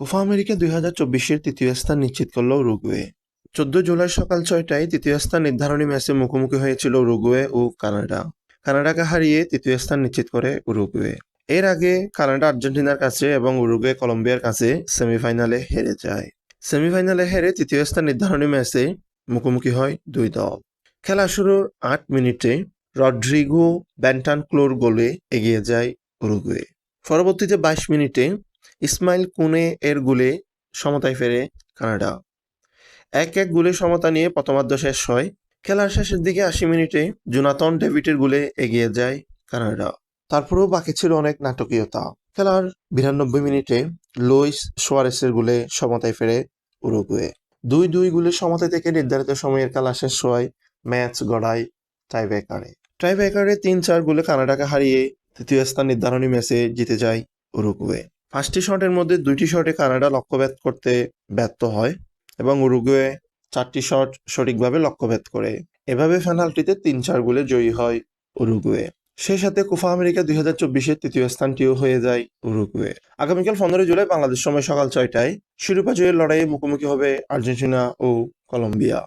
Copa America দুই হাজার চব্বিশের তৃতীয় স্থান নিশ্চিত করল উরুগুয়ে। চোদ্দ জুলাই সকাল ছয়টায় তৃতীয় স্থান নির্ধারণী ম্যাচে মুখোমুখি হয়েছিল উরুগুয়ে ও কানাডা। কানাডাকে হারিয়ে তৃতীয় স্থান নিশ্চিত করে উরুগুয়ে। এর আগে কানাডা আর্জেন্টিনার কাছে এবং উরুগুয়ে কলম্বিয়ার কাছে সেমিফাইনালে হেরে যায়। সেমিফাইনালে হেরে তৃতীয় স্থান নির্ধারণী ম্যাচে মুখোমুখি হয় দুই দল। খেলা শুরুর আট মিনিটে রড্রিগো ব্যান্টান ক্লোর গোলে এগিয়ে যায় উরুগুয়ে। পরবর্তীতে বাইশ মিনিটে ইসমাইল কুনে এর গুলে সমতায় ফেরে কানাডা। এক এক গুলে সমতা নিয়ে প্রথমার্ধ শেষ হয়। খেলার শেষের দিকে আশি মিনিটে জোনাতন ডেভিডের গুলে এগিয়ে যায় কানাডা। তারপরেও বাকি ছিল অনেক নাটকীয়তা। খেলার বিরানব্বই মিনিটে লুইস সোয়ারেসের গুলে সমতায় ফেরে উরুগুয়ে। দুই দুই গুলে সমতা থেকে নির্ধারিত সময়ের খেলা শেষ হয় ম্যাচ গড়ায় টাইব্রেকারে। টাইব্রেকারে তিন চার গোলে কানাডাকে হারিয়ে তৃতীয় স্থান নির্ধারণী ম্যাচে জিতে যায় উরুগুয়ে। পাঁচটি শটের মধ্যে দুইটি শটে কানাডা লক্ষ্যভেদ করতে ব্যর্থ হয় এবং উরুগুয়ে চারটি শট সঠিকভাবে লক্ষ্যভেদ করে। এভাবে পেনাল্টিতে তিন চার গোলে জয়ী হয় উরুগুয়ে। সেই সাথে কোফা আমেরিকা দুই হাজার চব্বিশের তৃতীয় স্থানটিও হয়ে যায় উরুগুয়ে। আগামীকাল পনেরোই জুলাই বাংলাদেশ সময় সকাল ছয়টায় শিরোপা জয়ের লড়াইয়ে মুখোমুখি হবে আর্জেন্টিনা ও কলম্বিয়া।